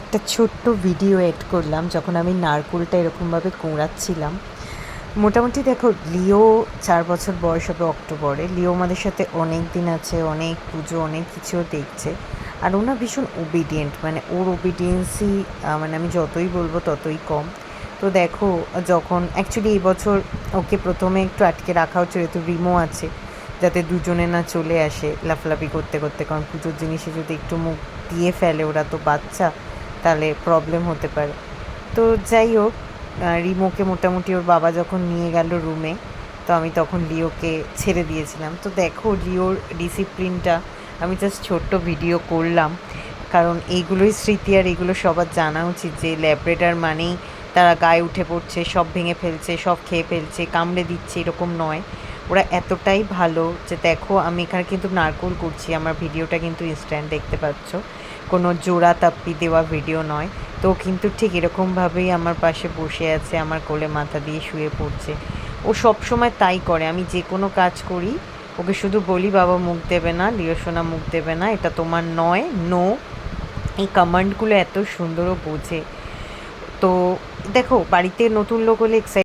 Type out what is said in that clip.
একটা ছোট্ট video add করলাম যখন আমি নারকুলটা এরকমভাবে কুড়াচ্ছিলাম। মোটামুটি দেখো, লিও চার বছর বয়স হবে অক্টোবরে। লিও আমাদের সাথে অনেক দিন আছে, অনেক পুজো, অনেক কিছুও দেখছে। আর ও না ভীষণ ওবিডিয়েন্ট মানে ওর ওবিডিয়েন্সই মানে আমি যতই বলব ততই কম। তো দেখো, যখন অ্যাকচুয়ালি এই বছর ওকে প্রথমে একটু আটকে রাখা হচ্ছে, যেহেতু রিমো আছে, যাতে দুজনে না চলে আসে লাফলাফি করতে করতে, কারণ পুজোর জিনিসে যদি একটু মুখ দিয়ে ফেলে ওরা তো বাচ্চা তাহলে প্রবলেম হতে পারে। তো যাই হোক রিমোকে মোটামুটি ওর বাবা যখন নিয়ে গেল রুমে তো আমি তখন লিওকে ছেড়ে দিয়েছিলাম। তো দেখো লিওর ডিসিপ্লিনটা আমি জাস্ট ছোট্ট ভিডিও করলাম। কারণ এইগুলোই স্মৃতি আর এগুলো সবার জানা উচিত যে ল্যাবরেটার মানেই তারা গায়ে উঠে পড়ছে, সব ভেঙে ফেলছে, সব খেয়ে ফেলছে, কামড়ে দিচ্ছে, এরকম নয়। ওরা এতটাই ভালো যে দেখো, আমি এখানে কিন্তু নারকোল করছি, আমার ভিডিওটা কিন্তু ইনস্ট্যান্ট দেখতে পাচ্ছ। কোনো জোড়া তাপ্পি দেওয়া ভিডিও নয়। তো কিন্তু ঠিক এরকমভাবেই আমার পাশে বসে আছে, আমার কোলে মাথা দিয়ে শুয়ে পড়ছে। ও সব সময় তাই করে, আমি যে কোনো কাজ করি, ওকে শুধু বলি, বাবা, মুখ দেবে না, লিও সোনা, মুখ দেবে না, এটা তোমার নয়, নো। এই কমান্ডগুলো এত সুন্দরও বোঝে। তো দেখো, বাড়িতে নতুন লোক হলে